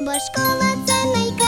бо школа це найкраще.